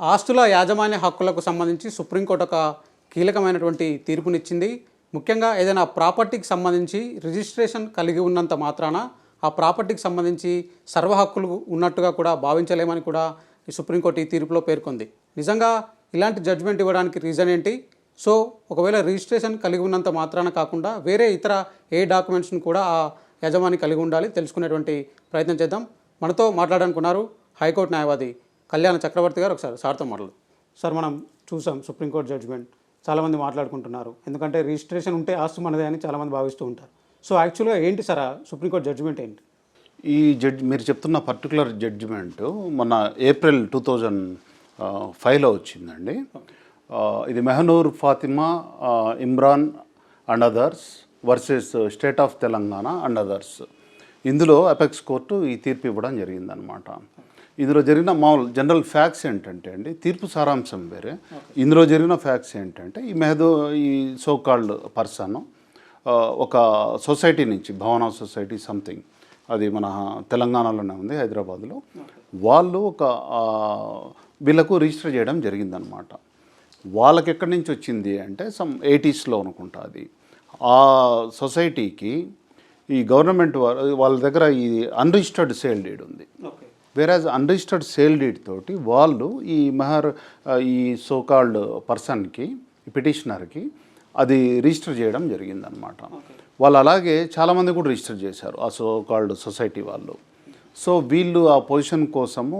ఆస్తుల యాజమాన్య హక్కులకు సంబంధించి సుప్రీంకోర్టు ఒక కీలకమైనటువంటి తీర్పునిచ్చింది. ముఖ్యంగా ఏదైనా ప్రాపర్టీకి సంబంధించి రిజిస్ట్రేషన్ కలిగి ఉన్నంత మాత్రాన ఆ ప్రాపర్టీకి సంబంధించి సర్వ హక్కులు ఉన్నట్టుగా కూడా భావించలేమని కూడా ఈ సుప్రీంకోర్టు ఈ తీర్పులో పేర్కొంది. నిజంగా ఇలాంటి జడ్జిమెంట్ ఇవ్వడానికి రీజన్ ఏంటి? సో ఒకవేళ రిజిస్ట్రేషన్ కలిగి ఉన్నంత మాత్రాన కాకుండా వేరే ఇతర ఏ డాక్యుమెంట్స్ని కూడా ఆ యజమాని కలిగి ఉండాలి తెలుసుకునేటువంటి ప్రయత్నం చేద్దాం. మనతో మాట్లాడాలనుకున్నారు హైకోర్టు న్యాయవాది కళ్యాణ చక్రవర్తి గారు ఒకసారి సార్తో మాట్లాడు సార్ మనం చూసాం సుప్రీంకోర్టు జడ్జిమెంట్. చాలామంది మాట్లాడుకుంటున్నారు. ఎందుకంటే రిజిస్ట్రేషన్ ఉంటే ఆస్తు మనదే అని చాలామంది భావిస్తూ ఉంటారు. సో యాక్చువల్గా ఏంటి సార్ సుప్రీంకోర్టు జడ్జిమెంట్ ఏంటి? ఈ జడ్జ్ మీరు చెప్తున్న పర్టికులర్ జడ్జిమెంట్ మొన్న ఏప్రిల్ టూ థౌజండ్ ఫైవ్లో వచ్చిందండి. ఇది Mehnoor Fatima Imran and others versus state of Telangana and others. ఇందులో అపెక్స్ కోర్టు ఈ తీర్పు ఇవ్వడం జరిగిందనమాట ఇందులో జరిగిన మామూలు జనరల్ ఫ్యాక్ట్స్ ఏంటంటే అండి తీర్పు సారాంశం వేరే. ఇందులో జరిగిన ఫ్యాక్ట్స్ ఏంటంటే ఈ మెహదో ఈ సో కాల్డ్ పర్సన్ ఒక సొసైటీ నుంచి భవన సొసైటీ సంథింగ్ అది మన తెలంగాణలోనే ఉంది హైదరాబాద్లో. వాళ్ళు ఒక వీళ్ళకు రిజిస్టర్ చేయడం జరిగిందనమాట వాళ్ళకి ఎక్కడి నుంచి వచ్చింది అంటే సమ్ ఎయిటీస్లో అనుకుంటా అది. ఆ సొసైటీకి ఈ గవర్నమెంట్ వారు వాళ్ళ దగ్గర ఈ అన్రిజిస్టర్డ్ సేల్ డీడ్ ఉంది. వేరాజ్ అన్రిజిస్టర్డ్ సేల్ డీడ్ తోటి వాళ్ళు ఈ మెహర్ ఈ సోకాల్డ్ పర్సన్కి పిటిషనర్కి అది రిజిస్టర్ చేయడం జరిగిందనమాట వాళ్ళు అలాగే చాలామంది కూడా రిజిస్టర్ చేశారు ఆ సోకాల్డ్ సొసైటీ వాళ్ళు. సో వీళ్ళు ఆ పొజిషన్ కోసము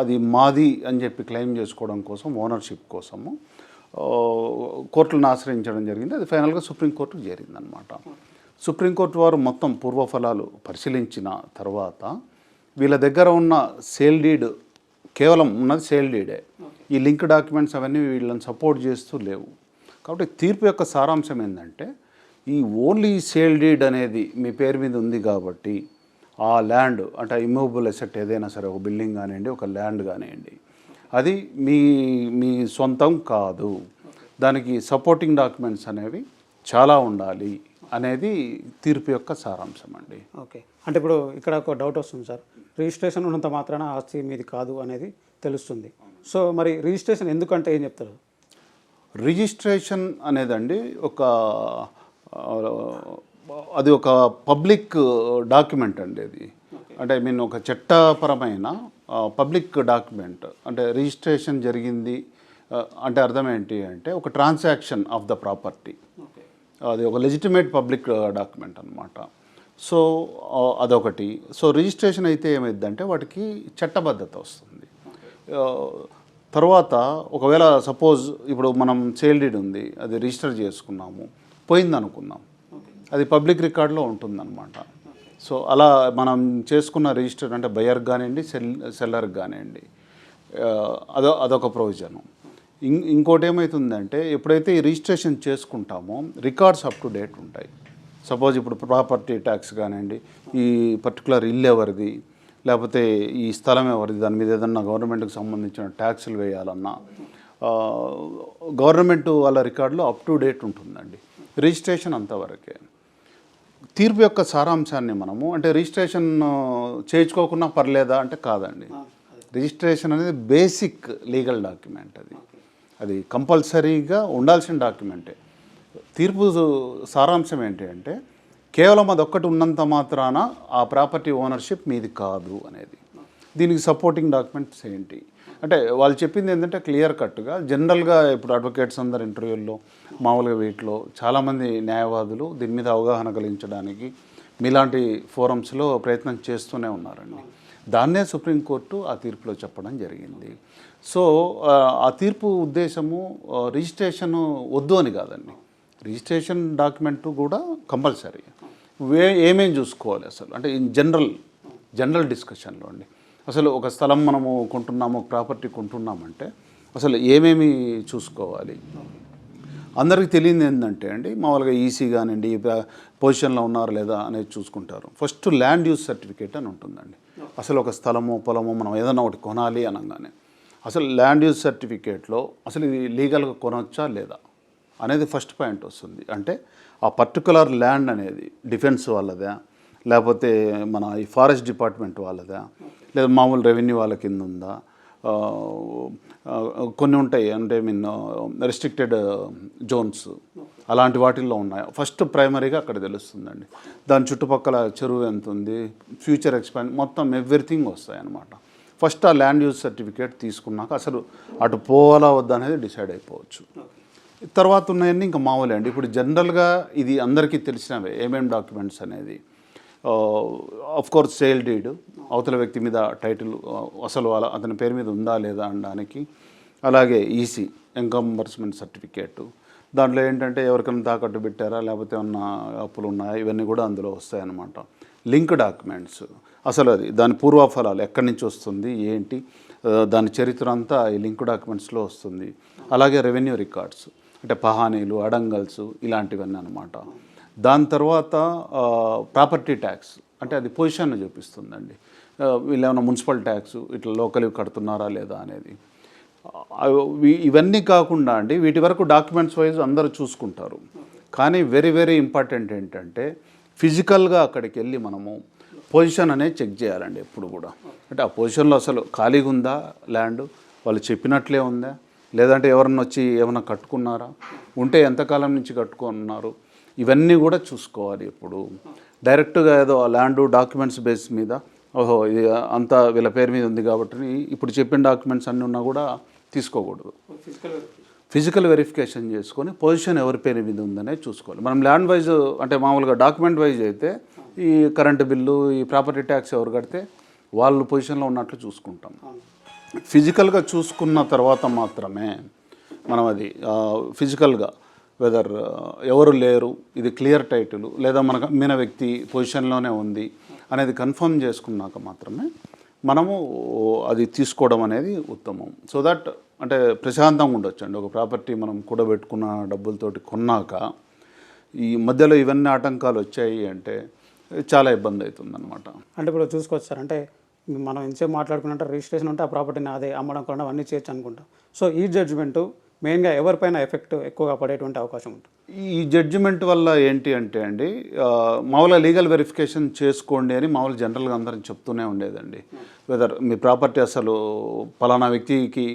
అది మాది అని చెప్పి క్లెయిమ్ చేసుకోవడం కోసం ఓనర్షిప్ కోసము కోర్టులను ఆశ్రయించడం జరిగింది. అది ఫైనల్గా సుప్రీంకోర్టుకు చేరిందనమాట సుప్రీంకోర్టు వారు మొత్తం పూర్వఫలాలు పరిశీలించిన తర్వాత వీళ్ళ దగ్గర ఉన్న సేల్ డీడ్ కేవలం ఉన్నది సేల్ డీడే. ఈ లింక్ డాక్యుమెంట్స్ అవన్నీ వీళ్ళని సపోర్ట్ చేస్తూ లేవు. కాబట్టి తీర్పు యొక్క సారాంశం ఏంటంటే ఈ ఓన్లీ సేల్ డీడ్ అనేది మీ పేరు మీద ఉంది కాబట్టి ఆ ల్యాండ్ అంటే ఇమ్మూవబుల్ ఎసెట్ ఏదైనా సరే ఒక బిల్డింగ్ కానివ్వండి ఒక ల్యాండ్ కానివ్వండి అది మీ మీ సొంతం కాదు. దానికి సపోర్టింగ్ డాక్యుమెంట్స్ అనేవి చాలా ఉండాలి అనేది తీర్పు యొక్క సారాంశం అండి. ఓకే. అంటే ఇప్పుడు ఇక్కడ ఒక డౌట్ వస్తుంది సార్. రిజిస్ట్రేషన్ ఉన్నంత మాత్రాన ఆస్తి మీది కాదు అనేది తెలుస్తుంది. సో మరి రిజిస్ట్రేషన్ ఎందుకంటే ఏం చెప్తారు? రిజిస్ట్రేషన్ అనేదండి ఒక అది ఒక పబ్లిక్ డాక్యుమెంట్ అండి అది. అంటే ఐ మీన్ ఒక చట్టపరమైన పబ్లిక్ డాక్యుమెంట్. అంటే రిజిస్ట్రేషన్ జరిగింది అంటే అర్థం ఏంటి అంటే ఒక ట్రాన్సాక్షన్ ఆఫ్ ద ప్రాపర్టీ. అది ఒక లెజిటిమేట్ పబ్లిక్ డాక్యుమెంట్ అనమాట సో అదొకటి. సో రిజిస్ట్రేషన్ అయితే ఏమైందంటే వాటికి చట్టబద్ధత వస్తుంది. తర్వాత ఒకవేళ సపోజ్ ఇప్పుడు మనం సేల్ ఉంది అది రిజిస్టర్ చేసుకున్నాము పోయింది అది పబ్లిక్ రికార్డులో ఉంటుందన్నమాట. సో అలా మనం చేసుకున్న రిజిస్టర్ అంటే బయర్ కానివ్వండి సెల్ సెల్లర్కి కానివ్వండి అదో అదొక ప్రొవిజను. ఇం ఇంకోటి ఏమవుతుందంటే ఎప్పుడైతే ఈ రిజిస్ట్రేషన్ చేసుకుంటామో రికార్డ్స్ అప్ టు డేట్ ఉంటాయి. సపోజ్ ఇప్పుడు ప్రాపర్టీ ట్యాక్స్ కానివ్వండి ఈ పర్టికులర్ ఇల్లు ఎవరిది లేకపోతే ఈ స్థలం ఎవరిది దాని మీద ఏదన్నా గవర్నమెంట్కి సంబంధించిన ట్యాక్సులు వేయాలన్నా గవర్నమెంట్ వాళ్ళ రికార్డులో అప్ టు డేట్ ఉంటుందండి. రిజిస్ట్రేషన్ అంతవరకే. తీర్పు యొక్క సారాంశాన్ని మనము అంటే రిజిస్ట్రేషన్ చేయించుకోకుండా పర్లేదా అంటే కాదండి. రిజిస్ట్రేషన్ అనేది బేసిక్ లీగల్ డాక్యుమెంట్ అది. అది కంపల్సరీగా ఉండాల్సిన డాక్యుమెంటే. తీర్పు సారాంశం ఏంటి అంటే కేవలం అదొక్కటి ఉన్నంత మాత్రాన ఆ ప్రాపర్టీ ఓనర్షిప్ మీది కాదు అనేది. దీనికి సపోర్టింగ్ డాక్యుమెంట్స్ ఏంటి? అంటే వాళ్ళు చెప్పింది ఏంటంటే క్లియర్ కట్గా జనరల్గా ఇప్పుడు అడ్వకేట్స్ అందరు ఇంటర్వ్యూల్లో మామూలుగా వీటిలో చాలామంది న్యాయవాదులు దీని మీద అవగాహన కలిగించడానికి మీలాంటి ఫోరమ్స్లో ప్రయత్నం చేస్తూనే ఉన్నారండి. దాన్నే సుప్రీంకోర్టు ఆ తీర్పులో చెప్పడం జరిగింది. సో ఆ, తీర్పు ఉద్దేశము రిజిస్ట్రేషన్ వద్దు అని కాదండి. రిజిస్ట్రేషన్ డాక్యుమెంట్ కూడా కంపల్సరీ. వే ఏమేం చూసుకోవాలి అసలు? అంటే ఇన్ జనరల్ జనరల్ డిస్కషన్లో అండి. అసలు ఒక స్థలం మనము కొంటున్నాము ప్రాపర్టీ కొంటున్నామంటే అసలు ఏమేమి చూసుకోవాలి? అందరికీ తెలియదు ఏంటంటే అండి మామూలుగా ఈసీ కానివ్వండి పొజిషన్లో ఉన్నారు లేదా అనేది చూసుకుంటారు. ఫస్ట్ ల్యాండ్ యూజ్ సర్టిఫికేట్ అని ఉంటుందండి. అసలు ఒక స్థలము పొలము మనం ఏదైనా ఒకటి కొనాలి అనగానే. అసలు ల్యాండ్ యూజ్ సర్టిఫికేట్లో అసలు ఇది లీగల్గా కొనొచ్చా లేదా? అనేది ఫస్ట్ పాయింట్ వస్తుంది. అంటే ఆ పర్టికులర్ ల్యాండ్ అనేది డిఫెన్స్ వాళ్ళదా? లేకపోతే మన ఈ ఫారెస్ట్ డిపార్ట్మెంట్ వాళ్ళదా? లేదా మామూలు రెవెన్యూ వాళ్ళ కింద ఉందా? కొన్ని ఉంటాయి. అంటే మీన్ రెస్ట్రిక్టెడ్ జోన్స్ అలాంటి వాటిల్లో ఉన్నాయి. ఫస్ట్ ప్రైమరీగా అక్కడ తెలుస్తుందండి. దాని చుట్టుపక్కల చెరువు ఎంత ఉంది? ఫ్యూచర్ ఎక్స్పాండ్ మొత్తం ఎవ్రీథింగ్ వస్తాయి అన్నమాట ఫస్ట్ ఆ ల్యాండ్ యూజ్ సర్టిఫికేట్ తీసుకున్నాక అసలు అటు పోవాలా వద్దా అనేది డిసైడ్ అయిపోవచ్చు. తర్వాత ఉన్నాయన్నీ ఇంకా మామూలే అండి. ఇప్పుడు జనరల్గా ఇది అందరికీ తెలిసినవే ఏమేమి డాక్యుమెంట్స్ అనేది. ఆఫ్ కోర్స్ సేల్ డీడ్ అవతల వ్యక్తి మీద టైటిల్ అసలు అలా అతని పేరు మీద ఉందా లేదా అనడానికి. అలాగే ఈసీ ఎంకంబర్స్మెంట్ సర్టిఫికేట్ దాంట్లో ఏంటంటే ఎవరికైనా తాకట్టు పెట్టారా లేకపోతే ఏమన్నా అప్పులు ఉన్నాయా? ఇవన్నీ కూడా అందులో వస్తాయన్నమాట. లింక్ డాక్యుమెంట్స్ అసలు అది దాని పూర్వఫలాలు ఎక్కడి నుంచి వస్తుంది ఏంటి? దాని చరిత్ర అంతా ఈ లింక్ డాక్యుమెంట్స్లో వస్తుంది. అలాగే రెవెన్యూ రికార్డ్స్ అంటే పహానీలు అడంగల్స్ ఇలాంటివన్నీ అనమాట దాని తర్వాత ప్రాపర్టీ ట్యాక్స్ అంటే అది పొజిషన్ చూపిస్తుందండి. వీళ్ళేమైనా వీళ్ళు ఏమైనా మున్సిపల్ ట్యాక్స్ ఇట్లా లోకల్ కడుతున్నారా లేదా అనేది. ఇవన్నీ కాకుండా అండి వీటి వరకు డాక్యుమెంట్స్ వైజ్ అందరూ చూసుకుంటారు. కానీ వెరీ వెరీ ఇంపార్టెంట్ ఏంటంటే ఫిజికల్గా అక్కడికి వెళ్ళి మనము పొజిషన్ అనేది చెక్ చేయాలండి ఎప్పుడు కూడా. అంటే ఆ పొజిషన్లో అసలు ఖాళీగా ఉందా ల్యాండ్? వాళ్ళు చెప్పినట్లే ఉందా? లేదంటే ఎవరన్నా వచ్చి ఏమైనా కట్టుకున్నారా? ఉంటే ఎంతకాలం నుంచి కట్టుకున్నారు? ఇవన్నీ కూడా చూసుకోవాలి ఇప్పుడు. డైరెక్ట్గా ఏదో ఆ ల్యాండ్ డాక్యుమెంట్స్ బేస్ మీద ఓహో ఇది అంతా వీళ్ళ పేరు మీద ఉంది కాబట్టి ఇప్పుడు చెప్పిన డాక్యుమెంట్స్ అన్నీ ఉన్నా కూడా తీసుకోకూడదు. ఫిజికల్ వెరిఫికేషన్ చేసుకొని పొజిషన్ ఎవరి పేరు మీద ఉందనే చూసుకోవాలి. మనం ల్యాండ్ వైజ్ అంటే మామూలుగా డాక్యుమెంట్ వైజ్ అయితే ఈ కరెంటు బిల్లు ఈ ప్రాపర్టీ ట్యాక్స్ ఎవరు కడితే వాళ్ళు పొజిషన్లో ఉన్నట్లు చూసుకుంటాం. ఫిజికల్గా చూసుకున్న తర్వాత మాత్రమే మనం అది ఫిజికల్గా వెదర్ ఎవరు లేరు ఇది క్లియర్ టైటిల్ లేదా మనకు అమ్మిన వ్యక్తి పొజిషన్లోనే ఉంది అనేది కన్ఫర్మ్ చేసుకున్నాక మాత్రమే మనము అది తీసుకోవడం అనేది ఉత్తమం. సో దట్ అంటే ప్రశాంతంగా ఉండొచ్చు అండి. ఒక ప్రాపర్టీ మనం కూడబెట్టుకున్న డబ్బులతోటి కొన్నాక ఈ మధ్యలో ఇవన్నీ ఆటంకాలు వచ్చాయి అంటే చాలా ఇబ్బంది అవుతుందన్నమాట. అంటే ఇప్పుడు చూసుకోవచ్చు సార్ అంటే మనం ఎంతసేపు మాట్లాడుకున్నట్టు రిజిస్ట్రేషన్ ఉంటే ఆ ప్రాపర్టీని అదే అమ్మడం కొనడం అన్నీ చేయొచ్చు అనుకుంటాం. సో ఈ జడ్జిమెంట్ మెయిన్గా ఎవరిపైన ఎఫెక్ట్ ఎక్కువగా పడేటువంటి అవకాశం ఉంటుంది? ఈ జడ్జిమెంట్ వల్ల ఏంటి అంటే అండి మామూలుగా లీగల్ వెరిఫికేషన్ చేసుకోండి అని మామూలు జనరల్గా అందరం చెప్తూనే ఉండేదండి. వెదర్ మీ ప్రాపర్టీ అసలు పలానా వ్యక్తికి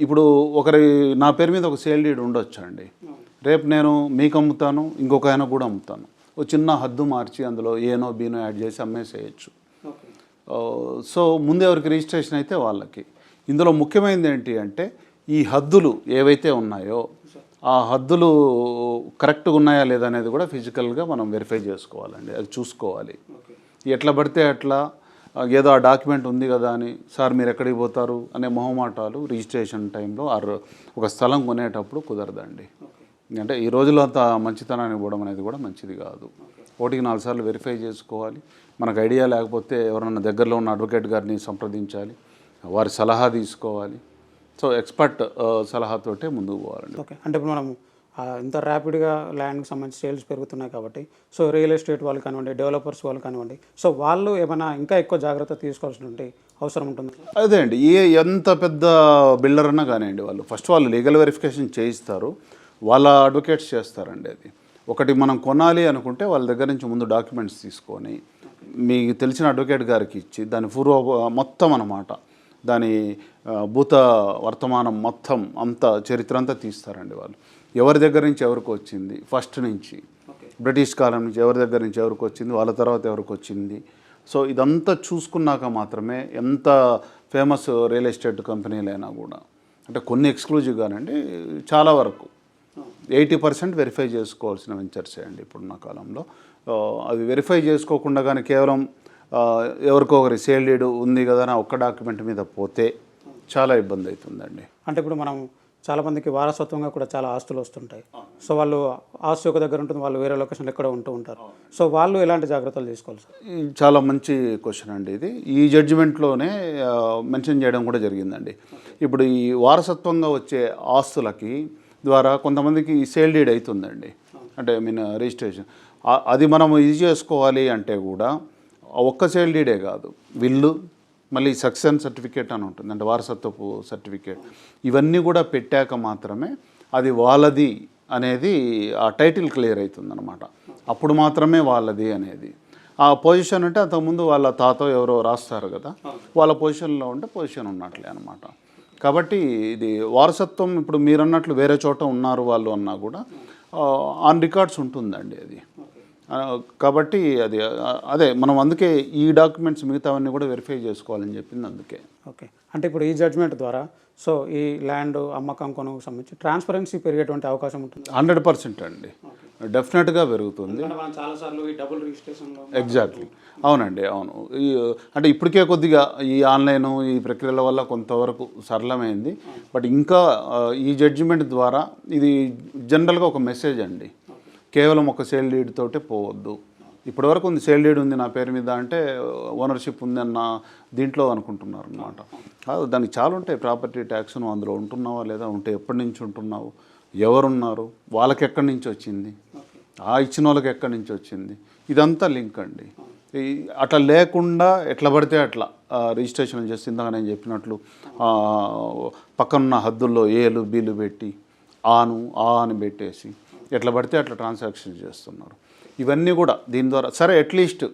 ఇప్పుడు ఒకరి నా పేరు మీద ఒక సేల్ డీడ్ ఉండొచ్చు అండి రేపు నేను మీకు అమ్ముతాను ఇంకొక ఆయన కూడా అమ్ముతాను. ఒక చిన్న హద్దు మార్చి అందులో ఏనో బీనో యాడ్ చేసి అమ్మేసేయచ్చు. సో ముందు ఎవరికి రిజిస్ట్రేషన్ అయితే వాళ్ళకి. ఇందులో ముఖ్యమైనది ఏంటి అంటే ఈ హద్దులు ఏవైతే ఉన్నాయో ఆ హద్దులు కరెక్ట్గా ఉన్నాయా లేదా అనేది కూడా ఫిజికల్గా మనం వెరిఫై చేసుకోవాలండి. అది చూసుకోవాలి. ఎట్లా పడితే అట్లా ఏదో ఆ డాక్యుమెంట్ ఉంది కదా అని సార్ మీరు ఎక్కడికి పోతారు? అనే మొహమాటాలు రిజిస్ట్రేషన్ టైంలో ఆర్ ఒక స్థలం కొనేటప్పుడు కుదరదండి. అంటే ఈ రోజుల్లో అంత మంచితనాన్ని ఇవ్వడం అనేది కూడా మంచిది కాదు. ఒకటికి నాలుగు సార్లు వెరిఫై చేసుకోవాలి. మనకు ఐడియా లేకపోతే ఎవరన్నా దగ్గరలో ఉన్న అడ్వకేట్ గారిని సంప్రదించాలి. వారి సలహా తీసుకోవాలి. సో ఎక్స్పర్ట్ ఆ, సలహాతోటే ముందుకు పోవాలండి. ఓకే అంటే ఇప్పుడు మనం ఇంత ర్యాపిడ్గా ల్యాండ్కి సంబంధించి సేల్స్ పెరుగుతున్నాయి కాబట్టి సో రియల్ ఎస్టేట్ వాళ్ళు కానివ్వండి డెవలపర్స్ వాళ్ళు కానివ్వండి సో వాళ్ళు ఏమైనా ఇంకా ఎక్కువ జాగ్రత్త తీసుకోవాల్సిన అవసరం ఉంటుంది? అదే అండి. ఏ ఎంత పెద్ద బిల్డర్ అన్నా కానివ్వండి వాళ్ళు. ఫస్ట్ వాళ్ళు లీగల్ వెరిఫికేషన్ చేయిస్తారు. వాళ్ళ అడ్వకేట్స్ చేస్తారండి అది. ఒకటి మనం కొనాలి అనుకుంటే వాళ్ళ దగ్గర నుంచి ముందు డాక్యుమెంట్స్ తీసుకొని మీకు తెలిసిన అడ్వకేట్ గారికి ఇచ్చి దాని పూర్వ మొత్తం అన్నమాట. దాని భూత వర్తమానం మొత్తం అంతా చరిత్ర అంతా తీస్తారండి వాళ్ళు. ఎవరి దగ్గర నుంచి ఎవరికి వచ్చింది? ఫస్ట్ నుంచి. బ్రిటిష్ కాలం నుంచి ఎవరి దగ్గర నుంచి ఎవరికి వచ్చింది? వాళ్ళ తర్వాత ఎవరికి వచ్చింది? సో ఇదంతా చూసుకున్నాక మాత్రమే ఎంత ఫేమస్ రియల్ ఎస్టేట్ కంపెనీలైనా కూడా అంటే కొన్ని ఎక్స్క్లూజివ్గానండి చాలా వరకు. ఎయిటీ పర్సెంట్ వెరిఫై చేసుకోవాల్సిన వెంచర్సే అండి ఇప్పుడున్న కాలంలో. అవి వెరిఫై చేసుకోకుండా కానీ కేవలం ఎవరికో ఒకరి సేల్ డీడ్ ఉంది కదా అని ఒక్క డాక్యుమెంట్ మీద పోతే చాలా ఇబ్బంది అవుతుందండి అంటే ఇప్పుడు మనం చాలా మందికి వారసత్వంగా కూడా చాలా ఆస్తులు వస్తుంటాయి. సో వాళ్ళు ఆస్తి ఒక దగ్గర ఉంటుంది వాళ్ళు వేరే లొకేషన్లో ఎక్కడ ఉంటూ ఉంటారు. సో వాళ్ళు ఎలాంటి జాగ్రత్తలు తీసుకోవాలి సార్? చాలా మంచి క్వశ్చన్ అండి ఇది. ఈ జడ్జిమెంట్లోనే మెన్షన్ చేయడం కూడా జరిగిందండి. ఇప్పుడు ఈ వారసత్వంగా వచ్చే ఆస్తులకి ద్వారా కొంతమందికి సేల్ డీడ్ అవుతుందండి. అంటే ఐ మీన్ రిజిస్ట్రేషన్. అది మనం ఇది చేసుకోవాలి అంటే కూడా ఒక్క సేల్ డీడే కాదు. విల్లు మళ్ళీ సక్సెన్ సర్టిఫికేట్ అని ఉంటుంది. అంటే వారసత్వపు సర్టిఫికేట్. ఇవన్నీ కూడా పెట్టాక మాత్రమే అది వాళ్ళది అనేది ఆ టైటిల్ క్లియర్ అవుతుందన్నమాట. అప్పుడు మాత్రమే వాళ్ళది అనేది. ఆ పొజిషన్ అంటే అంతకుముందు వాళ్ళ తాత ఎవరో రాస్తారు కదా వాళ్ళ పొజిషన్లో ఉంటే పొజిషన్ ఉన్నట్లే అనమాట కాబట్టి ఇది వారసత్వం ఇప్పుడు మీరు అన్నట్లు వేరే చోట ఉన్నారు వాళ్ళు అన్నా కూడా ఆన్ రికార్డ్స్ ఉంటుందండి అది. కాబట్టి అది అదే మనం అందుకే ఈ డాక్యుమెంట్స్ మిగతావన్నీ కూడా వెరిఫై చేసుకోవాలని చెప్పింది అందుకే. ఓకే. అంటే ఇప్పుడు ఈ జడ్జ్మెంట్ ద్వారా సో ఈ ల్యాండ్ అమ్మకం కొనుగోలు సంబంధించి ట్రాన్స్పరెన్సీ పెరిగేటువంటి అవకాశం ఉంటుంది. హండ్రెడ్ పర్సెంట్ అండి. డెఫినెట్గా పెరుగుతుంది. ఎగ్జాక్ట్లీ అవునండి అవును. ఈ అంటే ఇప్పటికే కొద్దిగా ఈ ఆన్లైన్ ఈ ప్రక్రియల వల్ల కొంతవరకు సరళమైంది. బట్ ఇంకా ఈ జడ్జిమెంట్ ద్వారా ఇది జనరల్గా ఒక మెసేజ్ అండి. కేవలం ఒక సేల్ డీడ్ తోటే పోవద్దు. ఇప్పటివరకు ఉంది సేల్ డీడ్ ఉంది నా పేరు మీద అంటే ఓనర్షిప్ ఉంది అన్న దీంట్లో అనుకుంటున్నారు అనమాట కాదు దానికి చాలా ఉంటాయి ప్రాపర్టీ ట్యాక్స్ నువ్వు అందులో ఉంటున్నావా లేదా ఉంటే ఎప్పటి నుంచి ఉంటున్నావు? ఎవరున్నారు? వాళ్ళకి ఎక్కడి నుంచి వచ్చింది? ఆ ఇచ్చిన వాళ్ళకి ఎక్కడి నుంచి వచ్చింది? ఇదంతా లింక్ అండి. అట్లా లేకుండా ఎట్లా పడితే అట్లా రిజిస్ట్రేషన్ చేసి ఇందాక నేను చెప్పినట్లు పక్కనున్న హద్దుల్లో ఏలు బీలు పెట్టి ఆను ఆ అని పెట్టేసి ఎట్లా పడితే అట్లా ట్రాన్సాక్షన్ చేస్తున్నారు. ఇవన్నీ కూడా దీని ద్వారా సరే అట్లీస్ట్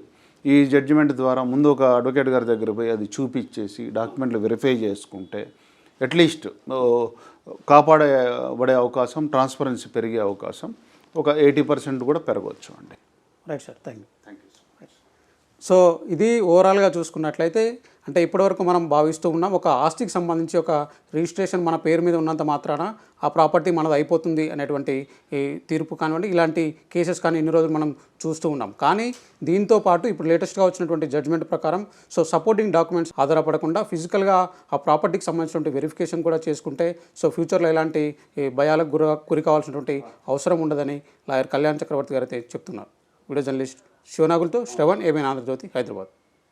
ఈ జడ్జిమెంట్ ద్వారా ముందు ఒక అడ్వకేట్ గారి దగ్గర పోయి అది చూపించేసి డాక్యుమెంట్లు వెరిఫై చేసుకుంటే అట్లీస్ట్ కాపాడబడే అవకాశం ట్రాన్స్పరెన్సీ పెరిగే అవకాశం ఒక ఎయిటీ పర్సెంట్ కూడా పెరగవచ్చు అండి. Right sir thank you thank you so ఇది ఓవరాల్గా చూసుకున్నట్లయితే అంటే ఇప్పటివరకు మనం భావిస్తూ ఉన్నాం ఒక ఆస్తికి సంబంధించి ఒక రిజిస్ట్రేషన్ మన పేరు మీద ఉన్నంత మాత్రాన ఆ ప్రాపర్టీ మనది అయిపోతుంది అనేటువంటి ఈ తీర్పు కానివ్వండి ఇలాంటి కేసెస్ కానీ ఇన్ని రోజులు మనం చూస్తూ ఉన్నాం. కానీ దీంతో పాటు ఇప్పుడు లేటెస్ట్గా వచ్చినటువంటి జడ్జ్మెంట్ ప్రకారం సో సపోర్టింగ్ డాక్యుమెంట్స్ ఆధారపడకుండా ఫిజికల్గా ఆ ప్రాపర్టీకి సంబంధించినటువంటి వెరిఫికేషన్ కూడా చేసుకుంటే సో ఫ్యూచర్లో ఎలాంటి భయాలకు గుర గురి కావాల్సినటువంటి అవసరం ఉండదని లాయర్ కళ్యాణ్ చక్రవర్తి గారు అయితే చెప్తున్నారు. వీడియో జర్నలిస్ట్ శివనాగులతో శ్రవణ్ ఏమైనా ఆంధ్రజ్యోతి హైదరాబాద్.